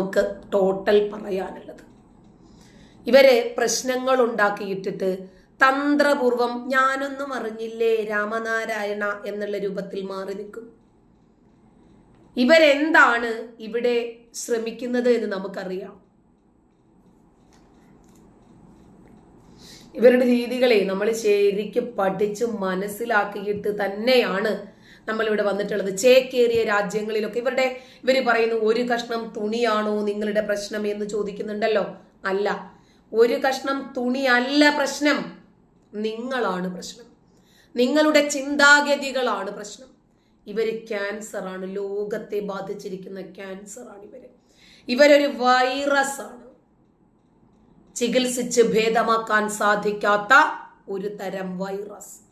നമുക്ക് ടോട്ടൽ പറയാനുള്ളത്. ഇവരെ പ്രശ്നങ്ങൾ ഉണ്ടാക്കിയിട്ടിട്ട് തന്ത്രപൂർവം ഞാനൊന്നും അറിഞ്ഞില്ലേ രാമനാരായണ എന്നുള്ള രൂപത്തിൽ മാറി നിൽക്കും. ഇവരെന്താണ് ഇവിടെ ശ്രമിക്കുന്നത് എന്ന് നമുക്കറിയാം. ഇവരുടെ രീതികളെ നമ്മൾ ശരിക്കും പഠിച്ച് മനസ്സിലാക്കിയിട്ട് തന്നെയാണ് നമ്മൾ ഇവിടെ വന്നിട്ടുള്ളത് ചേക്കേറിയ രാജ്യങ്ങളിലൊക്കെ. ഇവരുടെ ഇവർ പറയുന്നു ഒരു കഷ്ണം തുണിയാണോ നിങ്ങളുടെ പ്രശ്നം? എന്ന് ചോദിക്കുന്നുണ്ടല്ലോ. അല്ല. ഒരു കഷ്ണം തുണിയല്ല പ്രശ്നം. നിങ്ങളാണ് പ്രശ്നം. നിങ്ങളുടെ ചിന്താഗതികളാണ് പ്രശ്നം. ഇവർ ആണ് ലോകത്തെ ബാധിച്ചിരിക്കുന്ന ക്യാൻസർ ആണ് ഇവർ. ഇവരൊരു വൈറസ് ആണ് ചികിത്സിച്ച് ഭേദമാക്കാൻ സാധിക്കാത്ത ഒരു തരം വൈറസ്.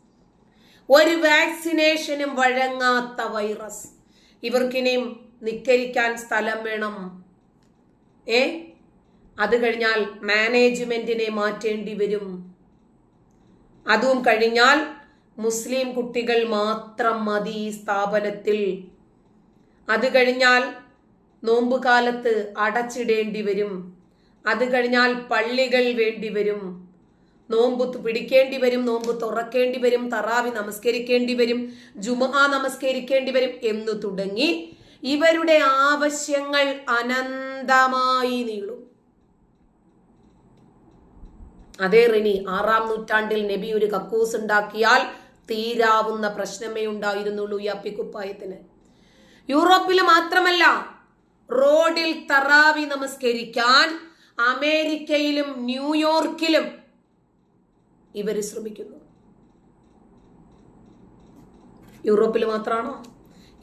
ഒരു വാക്സിനേഷനും വഴങ്ങാത്ത വൈറസ്. ഇവർക്കിനിയും നിക്കരിക്കാൻ സ്ഥലം വേണം. ഏ? അത് കഴിഞ്ഞാൽ മാനേജ്മെന്റിനെ മാറ്റേണ്ടി വരും. അതും കഴിഞ്ഞാൽ മുസ്ലിം കുട്ടികൾ മാത്രം മതി ഈ സ്ഥാപനത്തിൽ. അത് കഴിഞ്ഞാൽ നോമ്പുകാലത്ത് അടച്ചിടേണ്ടി വരും. അത് കഴിഞ്ഞാൽ പള്ളികൾ വേണ്ടി വരും. നോമ്പ് പിടിക്കേണ്ടി വരും നോമ്പ് തുറക്കേണ്ടി വരും തറാവി നമസ്കരിക്കേണ്ടി വരും ജുമ നമസ്കരിക്കേണ്ടി വരും എന്ന് തുടങ്ങി ഇവരുടെ ആവശ്യങ്ങൾ അനന്തമായി നീളും. അതേ റിനി ആറാം നൂറ്റാണ്ടിൽ നബി ഒരു കക്കൂസ് ഉണ്ടാക്കിയാൽ തീരാവുന്ന പ്രശ്നമേ ഉണ്ടായിരുന്നുള്ളൂ ഈ അപ്പിക്കുപ്പായത്തിന്. യൂറോപ്പിൽ മാത്രമല്ല റോഡിൽ തറാവി നമസ്കരിക്കാൻ അമേരിക്കയിലും ന്യൂയോർക്കിലും ഇവർ ശ്രമിക്കുന്നു. യൂറോപ്പിൽ മാത്രമാണോ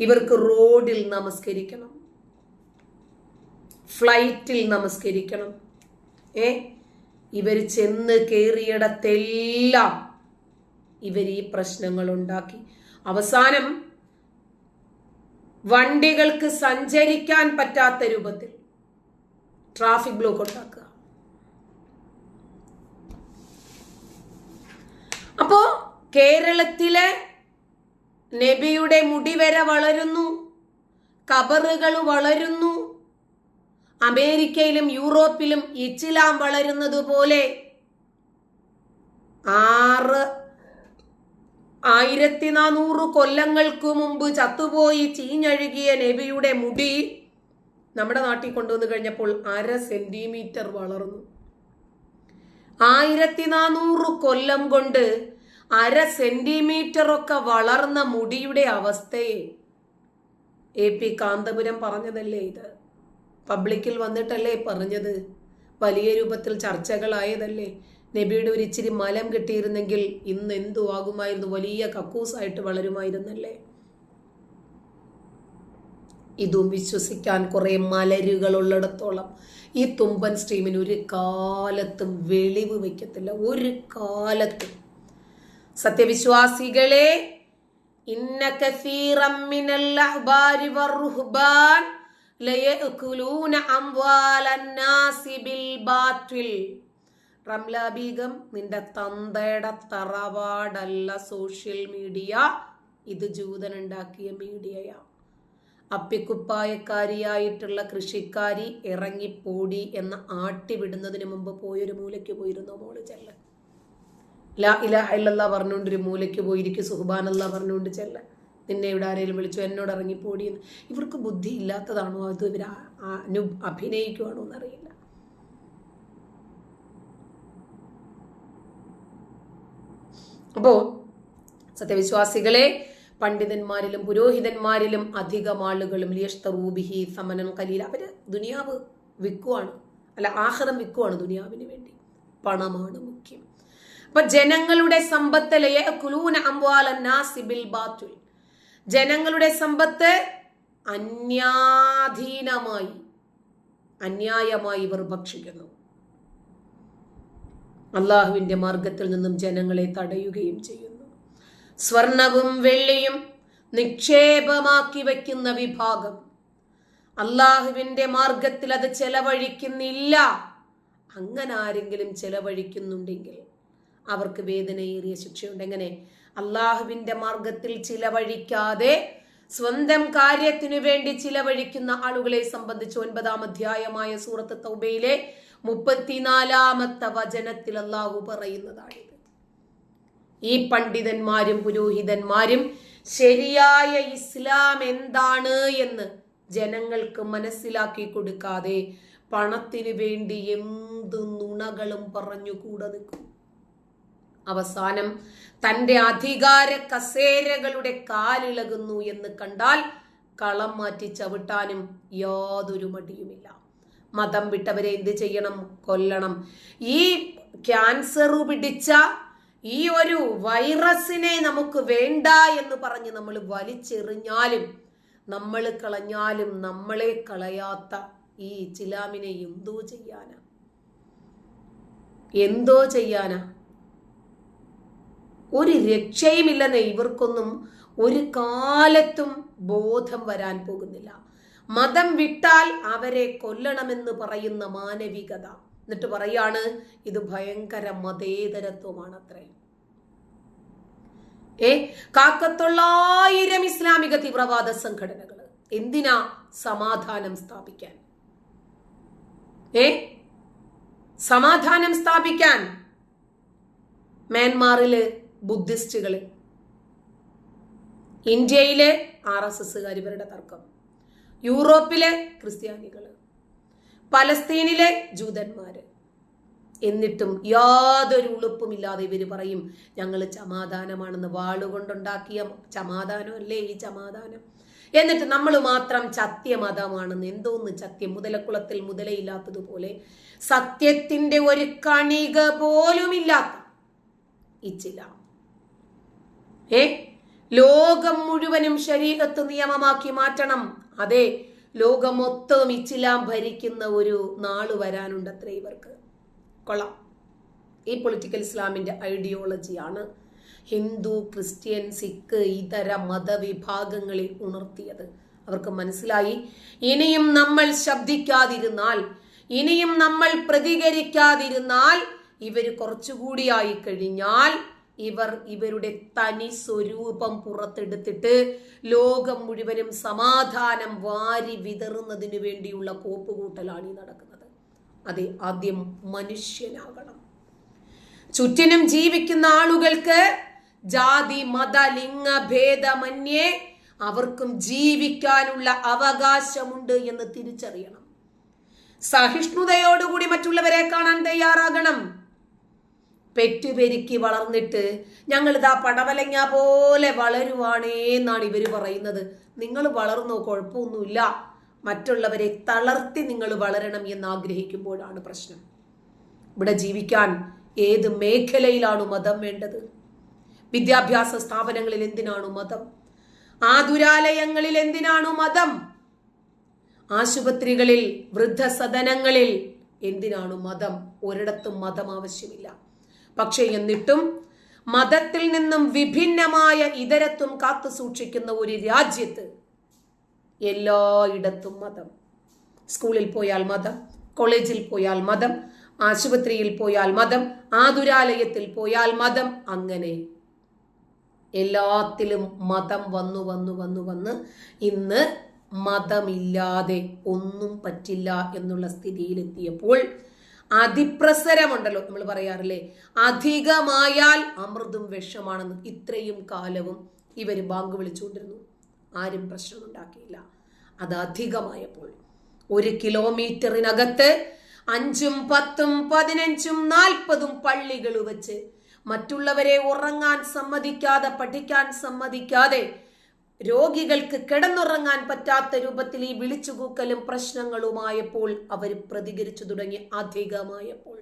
ഇവർക്ക് റോഡിൽ നമസ്കരിക്കണം. ഫ്ലൈറ്റിൽ നമസ്കരിക്കണം. ഏ? ഇവർ ചെന്ന് കയറിയിടത്തെല്ലാം ഇവർ ഈ പ്രശ്നങ്ങൾ ഉണ്ടാക്കി അവസാനം വണ്ടികൾക്ക് സഞ്ചരിക്കാൻ പറ്റാത്ത രൂപത്തിൽ ട്രാഫിക് ബ്ലോക്ക് ഉണ്ടാക്കുക. അപ്പോ കേരളത്തിലെ നബിയുടെ മുടി വരെ വളരുന്നു കബറുകൾ വളരുന്നു അമേരിക്കയിലും യൂറോപ്പിലും ഇച്ചിലാം വളരുന്നത് പോലെ ആറ് ആയിരത്തി നാനൂറ് കൊല്ലങ്ങൾക്ക് മുമ്പ് ചത്തുപോയി ചീഞ്ഞഴുകിയ നബിയുടെ മുടി നമ്മുടെ നാട്ടിൽ കൊണ്ടുവന്നു കഴിഞ്ഞപ്പോൾ അര സെന്റിമീറ്റർ വളർന്നു. ആയിരത്തി നാനൂറ് കൊല്ലം കൊണ്ട് അര സെന്റിമീറ്റർ ഒക്കെ വളർന്ന മുടിയുടെ അവസ്ഥയെ എ പി കാന്തപുരം പറഞ്ഞതല്ലേ ഇത്? പബ്ലിക്കിൽ വന്നിട്ടല്ലേ പറഞ്ഞത്? വലിയ രൂപത്തിൽ ചർച്ചകളായതല്ലേ? നബിയുടെ ഒരു ഇച്ചിരി മലം കിട്ടിയിരുന്നെങ്കിൽ ഇന്ന് എന്തു ആകുമായിരുന്നു വലിയ കക്കൂസായിട്ട് വളരുമായിരുന്നല്ലേ? ഇതും വിശ്വസിക്കാൻ കുറെ മലരുകൾ ഉള്ളിടത്തോളം ഈ തുമ്പൻ സ്ട്രീമിന് ഒരു കാലത്തും വെളിവ് വയ്ക്കത്തില്ല. ഒരു കാലത്തും. സത്യവിശ്വാസികളെ നിന്റെ തന്തയുടെ തറവാടല്ല സോഷ്യൽ മീഡിയ ഇത് ജൂതനുണ്ടാക്കിയ മീഡിയയാ അപ്പിക്കുപ്പായക്കാരിയായിട്ടുള്ള കൃഷിക്കാരി ഇറങ്ങിപ്പോടി എന്ന് ആട്ടി വിടുന്നതിന് മുമ്പ് പോയൊരു മൂലയ്ക്ക് പോയിരുന്നു മോൾ ചെല്ല? ലാ ഇല ഇല്ലല്ല പറഞ്ഞുകൊണ്ട് ഒരു മൂലയ്ക്ക് പോയിരിക്കും സുഹബാനല്ല പറഞ്ഞുകൊണ്ട് ചെല്ല. നിന്നെ ഇവിടെ ആരെങ്കിലും വിളിച്ചു? എന്നോട് ഇറങ്ങിപ്പോടി എന്ന്. ഇവർക്ക് ബുദ്ധി ഇല്ലാത്തതാണോ? അത് ഇവർ അനു അഭിനയിക്കുവാണോ എന്നറിയില്ല. അപ്പോ സത്യവിശ്വാസികളെ പണ്ഡിതന്മാരിലും പുരോഹിതന്മാരിലും അധികം ആളുകളും ലിയഷ്തറൂബിഹി സമനം കലീൽ അവർ ദുനിയാവ് വിൽക്കുവാണ്. അല്ല ആഹ്റം വിൽക്കുവാണ് ദുനിയാവിന് വേണ്ടി. പണമാണ് മുഖ്യം. അപ്പൊ ജനങ്ങളുടെ സമ്പത്ത് കുലൂന അംവാലന്നാസി ബിൽ ബാത്തുൽ. ജനങ്ങളുടെ സമ്പത്ത് അന്യാധീനമായി അന്യായമായി ഇവർ ഭക്ഷിക്കുന്നു. അള്ളാഹുവിന്റെ മാർഗത്തിൽ നിന്നും ജനങ്ങളെ തടയുകയും ചെയ്യുന്നു. സ്വർണവും വെള്ളിയും നിക്ഷേപമാക്കി വയ്ക്കുന്ന വിഭാഗം. അള്ളാഹുവിന്റെ മാർഗത്തിൽ അത് ചെലവഴിക്കുന്നില്ല. അങ്ങനെ ആരെങ്കിലും ചെലവഴിക്കുന്നുണ്ടെങ്കിൽ അവർക്ക് വേദനയേറിയ ശിക്ഷയുണ്ട്. എങ്ങനെ? അള്ളാഹുവിന്റെ മാർഗത്തിൽ ചിലവഴിക്കാതെ സ്വന്തം കാര്യത്തിനു വേണ്ടി ചിലവഴിക്കുന്ന ആളുകളെ സംബന്ധിച്ച് ഒൻപതാം അധ്യായമായ സൂറത്ത് തൗബയിലെ മുപ്പത്തിനാലാമത്തെ വചനത്തിൽ അള്ളാഹു പറയുന്നതാണിത് ഈ പണ്ഡിതന്മാരും പുരോഹിതന്മാരും ശരിയായ ഇസ്ലാം എന്താണ് എന്ന് ജനങ്ങൾക്ക് മനസ്സിലാക്കി കൊടുക്കാതെ പണത്തിനു വേണ്ടി എന്ത് നുണകളും പറഞ്ഞു കൂടെ നിൽക്കും. അവസാനം തന്റെ അധികാര കസേരകളുടെ കാലിളകുന്നു എന്ന് കണ്ടാൽ കളം മാറ്റി ചവിട്ടാനും യാതൊരു മടിയുമില്ല. മതം വിട്ടവരെ എന്ത് ചെയ്യണം? കൊല്ലണം. ഈ ക്യാൻസർ പിടിച്ച ഈ ഒരു വൈറസിനെ നമുക്ക് വേണ്ട എന്ന് പറഞ്ഞ് നമ്മൾ വലിച്ചെറിഞ്ഞാലും നമ്മൾ കളഞ്ഞാലും നമ്മളെ കളയാത്ത ഈ ചിലാമിനെ എന്തോ ചെയ്യാനാ? എന്തോ ചെയ്യാനാ? ഒരു രക്ഷയുമില്ലെന്ന് ഇവർക്കൊന്നും ഒരു കാലത്തും ബോധം വരാൻ പോകുന്നില്ല. മതം വിട്ടാൽ അവരെ കൊല്ലണമെന്ന് പറയുന്ന മാനവികത. എന്നിട്ട് പറയാണ് ഇത് ഭയങ്കര മതേതരത്വമാണ് അത്രേ ഏ കാക്കത്തൊള്ളായിരം ഇസ്ലാമിക തീവ്രവാദ സംഘടനകൾ എന്തിനാ സമാധാനം സ്ഥാപിക്കാൻ? ഏ സമാധാനം സ്ഥാപിക്കാൻ മ്യാൻമാറിൽ ബുദ്ധിസ്റ്റുകൾ ഇന്ത്യയിലെ ആർ എസ് എസ്സുകാർ ഇവരുടെ തർക്കം യൂറോപ്പിലെ ക്രിസ്ത്യാനികൾ പലസ്തീനിലെ ജൂതന്മാർ എന്നിട്ടും യാതൊരു ഉളുപ്പുമില്ലാതെ ഇവർ പറയും ഞങ്ങൾ സമാധാനമാണെന്ന് വാളുകൊണ്ടുണ്ടാക്കിയ സമാധാനമല്ലേ ഈ സമാധാനം എന്നിട്ട് നമ്മൾ മാത്രം സത്യമതമാണെന്ന് എന്തോന്ന് ചത്യം മുതലക്കുളത്തിൽ മുതലയില്ലാത്തതുപോലെ സത്യത്തിന്റെ ഒരു കണിക പോലുമില്ലാത്ത ഇച്ചില്ല ഏ? ലോകം മുഴുവനും ശരീരത്ത് നിയമമാക്കി മാറ്റണം. അതെ ലോകം മൊത്തം ഇച്ചിലാം ഭരിക്കുന്ന ഒരു നാൾ വരാനുണ്ട് അത്ര ഇവർക്ക്. കൊള്ളാം. ഈ പൊളിറ്റിക്കൽ ഇസ്ലാമിന്റെ ഐഡിയോളജിയാണ് ഹിന്ദു ക്രിസ്ത്യൻ സിഖ് ഇതര മതവിഭാഗങ്ങളിൽ ഉണർത്തിയത്. അവർക്ക് മനസ്സിലായി ഇനിയും നമ്മൾ ശബ്ദിക്കാതിരുന്നാൽ ഇനിയും നമ്മൾ പ്രതികരിക്കാതിരുന്നാൽ ഇവർ കുറച്ചുകൂടിയായി കഴിഞ്ഞാൽ ഇവർ ഇവരുടെ തനി സ്വരൂപം പുറത്തെടുത്തിട്ട് ലോകം മുഴുവനും സമാധാനം വാരി വിതറുന്നതിന് വേണ്ടിയുള്ള കോപ്പുകൂട്ടലാണ് ഈ നടക്കുന്നത്. അതെ ആദ്യം മനുഷ്യനാകണം. ചുറ്റിനും ജീവിക്കുന്ന ആളുകൾക്ക് ജാതി മത ലിംഗ ഭേദമന്യേ അവർക്കും ജീവിക്കാനുള്ള അവകാശമുണ്ട് എന്ന് തിരിച്ചറിയണം. സഹിഷ്ണുതയോടുകൂടി മറ്റുള്ളവരെ കാണാൻ തയ്യാറാകണം. പെറ്റുപെരുക്കി വളർന്നിട്ട് ഞങ്ങളിതാ പടവലങ്ങ പോലെ വളരുവാണേ എന്നാണ് ഇവർ പറയുന്നത്. നിങ്ങൾ വളർന്നോ കുഴപ്പമൊന്നുമില്ല. മറ്റുള്ളവരെ തളർത്തി നിങ്ങൾ വളരണം എന്ന് ആഗ്രഹിക്കുമ്പോഴാണ് പ്രശ്നം. ഇവിടെ ജീവിക്കാൻ ഏത് മേഖലയിലാണ് മതം വേണ്ടത്? വിദ്യാഭ്യാസ സ്ഥാപനങ്ങളിൽ എന്തിനാണു മതം? ആതുരാലയങ്ങളിൽ എന്തിനാണു മതം? ആശുപത്രികളിൽ വൃദ്ധസദനങ്ങളിൽ എന്തിനാണ് മതം? ഒരിടത്തും മതം ആവശ്യമില്ല. പക്ഷേ എന്നിട്ടും മതത്തിൽ നിന്നും വിഭിന്നമായ ഇതരത്വം കാത്തു സൂക്ഷിക്കുന്ന ഒരു രാജ്യത്ത് എല്ലായിടത്തും മതം. സ്കൂളിൽ പോയാൽ മതം കോളേജിൽ പോയാൽ മതം ആശുപത്രിയിൽ പോയാൽ മതം ആതുരാലയത്തിൽ പോയാൽ മതം അങ്ങനെ എല്ലാത്തിലും മതം വന്നു വന്നു വന്നു വന്ന് ഇന്ന് മതമില്ലാതെ ഒന്നും പറ്റില്ല എന്നുള്ള സ്ഥിതിയിലെത്തിയപ്പോൾ അതിപ്രസരമുണ്ടല്ലോ നമ്മൾ പറയാറില്ലേ? അധികമായാൽ അമൃതും വിഷമാണെന്ന് ഇത്രയും കാലവും ഇവർ ബാങ്ക് വിളിച്ചുകൊണ്ടിരുന്നു. ആരും പ്രശ്നമുണ്ടാക്കിയില്ല. അത് അധികമായപ്പോൾ ഒരു കിലോമീറ്ററിനകത്ത് അഞ്ചും പത്തും പതിനഞ്ചും നാൽപ്പതും പള്ളികൾ വെച്ച് മറ്റുള്ളവരെ ഉറങ്ങാൻ സമ്മതിക്കാതെ പഠിക്കാൻ സമ്മതിക്കാതെ രോഗികൾക്ക് കിടന്നുറങ്ങാൻ പറ്റാത്ത രൂപത്തിൽ ഈ വിളിച്ചുകൂക്കലും പ്രശ്നങ്ങളുമായപ്പോൾ അവർ പ്രതികരിച്ചു തുടങ്ങി അധികമായപ്പോൾ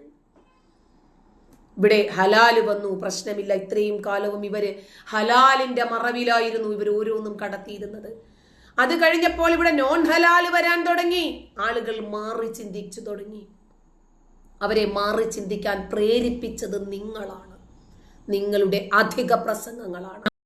ഇവിടെ ഹലാൽ വന്നു പ്രശ്നമില്ല ഇത്രയും കാലവും ഇവർ ഹലാലിന്റെ മറവിലായിരുന്നു ഇവർ ഓരോന്നും കടത്തിയിരുന്നത്. അത് കഴിഞ്ഞപ്പോൾ ഇവിടെ നോൺ ഹലാൽ വരാൻ തുടങ്ങി. ആളുകൾ മാറി ചിന്തിച്ചു തുടങ്ങി. അവരെ മാറി ചിന്തിക്കാൻ പ്രേരിപ്പിച്ചത് നിങ്ങളാണ്. നിങ്ങളുടെ അധിക പ്രസംഗങ്ങളാണ്.